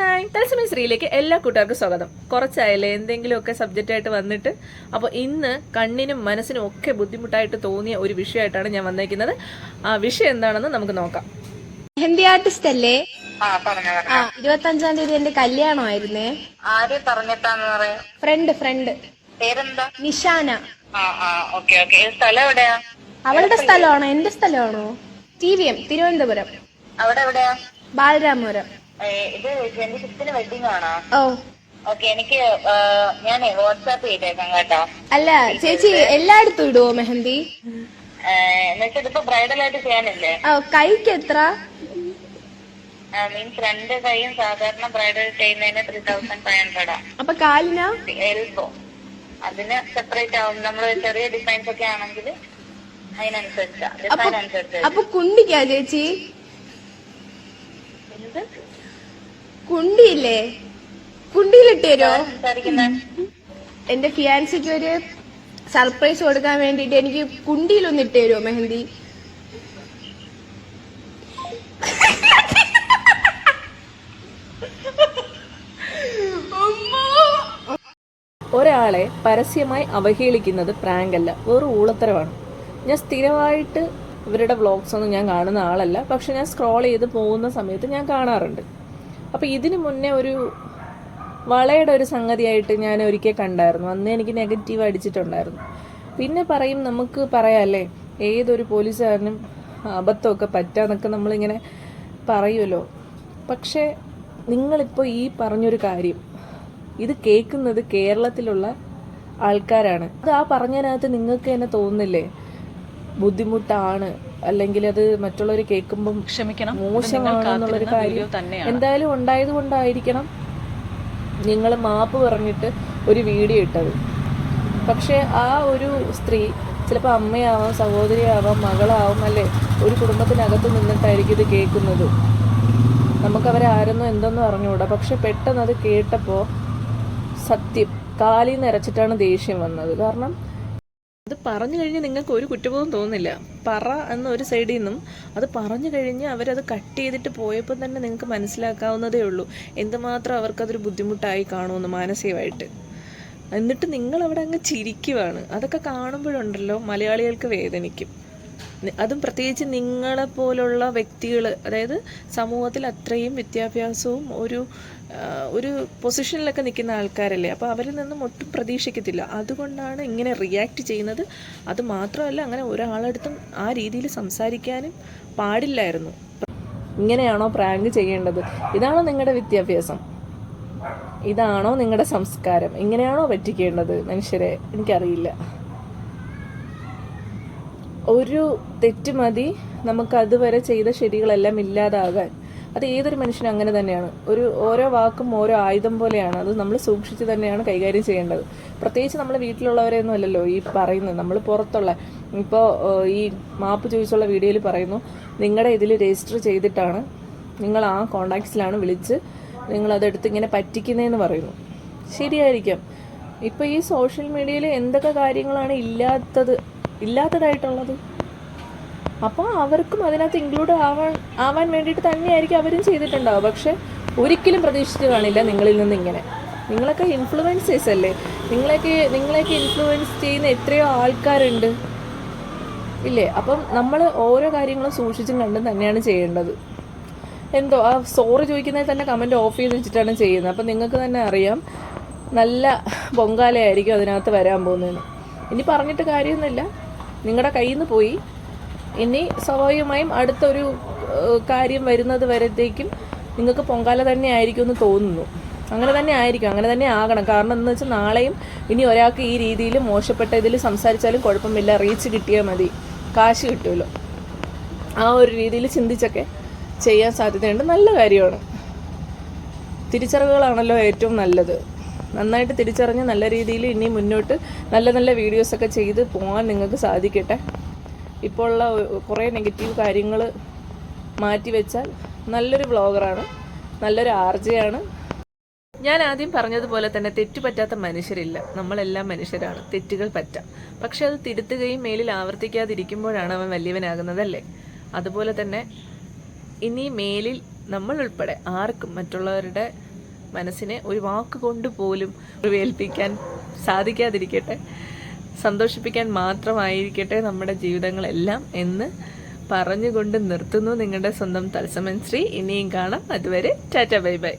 നായ് ശ്രീയിലേക്ക് എല്ലാ കൂട്ടുകാർക്കും സ്വാഗതം. കുറച്ചായാലേ എന്തെങ്കിലുമൊക്കെ സബ്ജക്റ്റ് ആയിട്ട് വന്നിട്ട്. അപ്പോൾ ഇന്ന് കണ്ണിനും മനസ്സിനും ഒക്കെ ബുദ്ധിമുട്ടായിട്ട് തോന്നിയ ഒരു വിഷയമായിട്ടാണ് ഞാൻ വന്നേക്കുന്നത്. ആ വിഷയം എന്താണെന്ന് നമുക്ക് നോക്കാം. മെഹന്തി ആർട്ടിസ്റ്റ് അല്ലേ? ആ പറഞ്ഞു പറഞ്ഞു. ആ ഇരുപത്തി അഞ്ചാം തീയതി എന്റെ കല്യാണമായിരുന്നേ. ആര് പറഞ്ഞിട്ടാന്ന് പറയാ? ഫ്രണ്ട് ഫ്രണ്ട് പേരെന്താ? നിഷാന. സ്ഥലം എവിടെയാ? അവളുടെ സ്ഥലമാണോ? എന്റെ സ്ഥലമാണോ? T V M Thiruvananthapuram. അവിടെ എവിടെയാ? ബാലരാമപുരം. ഇത് ട്വന്റി ഫിഫ്തിന് വെഡിങ് ആണോ? ഓ. ഓക്കെ എനിക്ക് ഞാൻ വാട്സാപ്പ് ചെയ്തേക്കാം കേട്ടോ. അല്ല ചേച്ചി എല്ലായിടത്തും ഇടുവോ മെഹന്തി? എന്നുവെച്ചാൽ ഇതിപ്പോ ബ്രൈഡൽ ആയിട്ട് ചെയ്യാനില്ലേ? ഓ കൈക്ക് എത്ര? മീൻസ് രണ്ട് കൈയും സാധാരണ ബ്രൈഡൽ ചെയ്യുന്നതിന് ത്രീ തൗസൻഡ് ഫൈവ് ഹൺഡ്രഡാ അപ്പൊ കാലിന്? എൽബോ അതിന് സെപ്പറേറ്റ് ആവും. നമ്മൾ ചെറിയ ഡിസൈൻസ് ഒക്കെ ആണെങ്കിൽ അതിനനുസരിച്ചാ. ഡിസൈൻ അനുസരിച്ച് അപ്പൊ കുണ്ടിക്കാ ചേച്ചി? എന്ത് കുണ്ടിയില്ലേ? കുണ്ടിയിലിട്ട് തരുമോ എന്റെ ഫിയാൻസിക്ക് ഒരു സർപ്രൈസ് കൊടുക്കാൻ വേണ്ടിട്ട് എനിക്ക് കുണ്ടിയിലൊന്ന് ഇട്ട് തരുമോ മെഹന്തി? ഒരാളെ പരസ്യമായി അവഹേളിക്കുന്നത് പ്രാങ്കല്ല അല്ല വെറും ഊളത്തരമാണ്. ഞാൻ സ്ഥിരമായിട്ട് ഇവരുടെ വ്ളോഗ്സ് ഒന്നും ഞാൻ കാണുന്ന ആളല്ല. പക്ഷെ ഞാൻ സ്ക്രോൾ ചെയ്ത് പോകുന്ന സമയത്ത് ഞാൻ കാണാറുണ്ട്. അപ്പോൾ ഇതിന് മുന്നേ ഒരു വളയുടെ ഒരു സംഗതിയായിട്ട് ഞാൻ ഒരിക്കൽ കണ്ടായിരുന്നു. അന്ന് എനിക്ക് നെഗറ്റീവ് അടിച്ചിട്ടുണ്ടായിരുന്നു. പിന്നെ പറയും നമുക്ക് പറയാമല്ലേ ഏതൊരു പോലീസുകാരനും അബദ്ധമൊക്കെ പറ്റാന്നൊക്കെ നമ്മളിങ്ങനെ പറയുമല്ലോ പക്ഷേ നിങ്ങളിപ്പോൾ ഈ പറഞ്ഞൊരു കാര്യം ഇത് കേൾക്കുന്നത് കേരളത്തിലുള്ള ആൾക്കാരാണ്. അത് ആ പറഞ്ഞതിനകത്ത് നിങ്ങൾക്ക് തന്നെ തോന്നുന്നില്ലേ? ബുദ്ധിമുട്ടാണ്. അല്ലെങ്കിൽ അത് മറ്റുള്ളവർ കേൾക്കുമ്പം ക്ഷമിക്കണം. മോശമാണെന്നുള്ളൊരു കാര്യം. എന്തായാലും ഉണ്ടായത് കൊണ്ടായിരിക്കണം നിങ്ങൾ മാപ്പ് പറഞ്ഞിട്ട് ഒരു വീഡിയോ ഇട്ടത്. പക്ഷേ ആ ഒരു സ്ത്രീ ചിലപ്പോൾ അമ്മയാവാം സഹോദരിയാവാം മകളാവാം അല്ലേ? ഒരു കുടുംബത്തിനകത്ത് നിന്നിട്ടായിരിക്കും ഇത് കേൾക്കുന്നത്. നമുക്കവരെ ആരെന്നോ എന്തെന്നോ അറിഞ്ഞുകൂടാ. പക്ഷെ പെട്ടെന്ന് അത് കേട്ടപ്പോൾ സത്യം കാലിൽ നിറച്ചിട്ടാണ് ദേഷ്യം വന്നത്. കാരണം അത് പറഞ്ഞു കഴിഞ്ഞ് നിങ്ങൾക്ക് ഒരു കുറ്റബോധം തോന്നില്ല പറ എന്ന ഒരു സൈഡിൽ നിന്നും അത് പറഞ്ഞു കഴിഞ്ഞ് അവരത് കട്ട് ചെയ്തിട്ട് പോയപ്പോൾ തന്നെ നിങ്ങൾക്ക് മനസ്സിലാക്കാവുന്നതേ ഉള്ളൂ. എന്തുമാത്രം അവർക്കതൊരു ബുദ്ധിമുട്ടായി കാണുമെന്ന് മാനസികമായിട്ട്. എന്നിട്ട് നിങ്ങൾ അവിടെ അങ്ങ് ചിരിക്കുവാണ്. അതൊക്കെ കാണുമ്പോഴുണ്ടല്ലോ മലയാളികൾക്ക് വേദനിക്കും. അതും പ്രത്യേകിച്ച് നിങ്ങളെ പോലുള്ള വ്യക്തികൾ അതായത് സമൂഹത്തിൽ അത്രയും വിദ്യാഭ്യാസവും ഒരു ഒരു പൊസിഷനിലൊക്കെ നിൽക്കുന്ന ആൾക്കാരല്ലേ. അപ്പോൾ അവരിൽ നിന്നും ഒട്ടും പ്രതീക്ഷിക്കത്തില്ല. അതുകൊണ്ടാണ് ഇങ്ങനെ റിയാക്ട് ചെയ്യുന്നത്. അത് മാത്രമല്ല അങ്ങനെ ഒരാളടുത്തും ആ രീതിയിൽ സംസാരിക്കാനും പാടില്ലായിരുന്നു. ഇങ്ങനെയാണോ പ്രാങ്ക് ചെയ്യേണ്ടത്? ഇതാണോ നിങ്ങളുടെ വിദ്യാഭ്യാസം? ഇതാണോ നിങ്ങളുടെ സംസ്കാരം? ഇങ്ങനെയാണോ പറ്റിക്കേണ്ടത് മനുഷ്യരെ? എനിക്കറിയില്ല. ഒരു തെറ്റ് മതി. നമുക്ക് അതുവരെ ചെയ്ത ശരികളെല്ലാം ഇല്ലാതാകാൻ. അത് ഏതൊരു മനുഷ്യനും അങ്ങനെ തന്നെയാണ്. ഒരു ഓരോ വാക്കും ഓരോ ആയുധം പോലെയാണ്. അത് നമ്മൾ സൂക്ഷിച്ച് തന്നെയാണ് കൈകാര്യം ചെയ്യേണ്ടത്. പ്രത്യേകിച്ച് നമ്മൾ വീട്ടിലുള്ളവരെയൊന്നും അല്ലല്ലോ ഈ പറയുന്നത്. നമ്മൾ പുറത്തുള്ള ഇപ്പോൾ ഈ മാപ്പ് ചോദിച്ചുള്ള വീഡിയോയിൽ പറയുന്നു നിങ്ങളുടെ ഇതിൽ രജിസ്റ്റർ ചെയ്തിട്ടാണ് നിങ്ങൾ ആ കോണ്ടാക്ട്സിലാണ് വിളിച്ച് നിങ്ങൾ അതെടുത്ത് ഇങ്ങനെ പറ്റിക്കുന്നതെന്ന് പറയുന്നു. ശരിയായിരിക്കാം. ഇപ്പോൾ ഈ സോഷ്യൽ മീഡിയയിൽ എന്തൊക്കെ കാര്യങ്ങളാണ് ഇല്ലാത്തത് ഇല്ലാത്തതായിട്ടുള്ളത്. അപ്പോൾ അവർക്കും അതിനകത്ത് ഇൻക്ലൂഡ് ആവാൻ ആവാൻ വേണ്ടിയിട്ട് തന്നെയായിരിക്കും അവരും ചെയ്തിട്ടുണ്ടാവുക. പക്ഷെ ഒരിക്കലും പ്രതീക്ഷിച്ച് കാണില്ല നിങ്ങളിൽ നിന്ന് ഇങ്ങനെ. നിങ്ങളൊക്കെ ഇൻഫ്ലുവൻസേഴ്സ് അല്ലേ? നിങ്ങളൊക്കെ നിങ്ങളെയൊക്കെ ഇൻഫ്ലുവൻസ് ചെയ്യുന്ന എത്രയോ ആൾക്കാരുണ്ട്. ഇല്ലേ? അപ്പം നമ്മൾ ഓരോ കാര്യങ്ങളും സൂക്ഷിച്ചും കണ്ടും തന്നെയാണ് ചെയ്യേണ്ടത്. എന്തോ ആ സോറി ചോദിക്കുന്നതിൽ തന്നെ കമന്റ് ഓഫ് ചെയ്ത് വെച്ചിട്ടാണ് ചെയ്യുന്നത്. അപ്പം നിങ്ങൾക്ക് തന്നെ അറിയാം നല്ല പൊങ്കാലയായിരിക്കും അതിനകത്ത് വരാൻ പോകുന്നതെന്ന്. ഇനി പറഞ്ഞിട്ട് കാര്യമൊന്നുമില്ല. നിങ്ങളുടെ കയ്യിൽ നിന്ന് പോയി. ഇനി സ്വാഭാവികമായും അടുത്തൊരു കാര്യം വരുന്നത് വരത്തേക്കും നിങ്ങൾക്ക് പൊങ്കാല തന്നെ ആയിരിക്കും എന്ന് തോന്നുന്നു. അങ്ങനെ തന്നെ ആയിരിക്കും അങ്ങനെ തന്നെ ആകണം. കാരണം എന്ന് വെച്ചാൽ നാളെയും ഇനി ഒരാൾക്ക് ഈ രീതിയിൽ മോശപ്പെട്ട ഇതിൽ സംസാരിച്ചാലും കുഴപ്പമില്ല. റീച്ച് കിട്ടിയാൽ മതി. കാശ് കിട്ടുമല്ലോ ആ ഒരു രീതിയിൽ ചിന്തിച്ചൊക്കെ ചെയ്യാൻ സാധ്യതയുണ്ട്. നല്ല കാര്യമാണ്. തിരിച്ചറിവുകളാണല്ലോ ഏറ്റവും നല്ലത്. നന്നായിട്ട് തിരിച്ചറിഞ്ഞ് നല്ല രീതിയിൽ ഇനി മുന്നോട്ട് നല്ല നല്ല വീഡിയോസൊക്കെ ചെയ്ത് പോകാൻ നിങ്ങൾക്ക് സാധിക്കട്ടെ. ഇപ്പോൾ ഉള്ള കുറേ നെഗറ്റീവ് കാര്യങ്ങൾ മാറ്റി വെച്ചാൽ നല്ലൊരു വ്ളോഗറാണ് നല്ലൊരു ആർജയാണ് ഞാൻ ആദ്യം പറഞ്ഞതുപോലെ തന്നെ തെറ്റ് പറ്റാത്ത മനുഷ്യരില്ല. നമ്മളെല്ലാം മനുഷ്യരാണ്. തെറ്റുകൾ പറ്റാം. പക്ഷെ അത് തിരുത്തുകയും മേലിൽ ആവർത്തിക്കാതിരിക്കുമ്പോഴാണ് അവൻ വലിയവനാകുന്നതല്ലേ അതുപോലെ തന്നെ ഇനി മേലിൽ നമ്മൾ ഉൾപ്പെടെ ആർക്കും മറ്റുള്ളവരുടെ മനസ്സിനെ ഒരു വാക്ക് കൊണ്ട് പോലും വേൽപ്പിക്കാൻ സാധിക്കാതിരിക്കട്ടെ. സന്തോഷിപ്പിക്കാൻ മാത്രമായിരിക്കട്ടെ നമ്മുടെ ജീവിതങ്ങളെല്ലാം എന്ന് പറഞ്ഞുകൊണ്ട് നിർത്തുന്നു നിങ്ങളുടെ സ്വന്തം തത്സമൻ ശ്രീ. ഇനിയും കാണാം. അതുവരെ ടാറ്റ ബൈ ബൈ.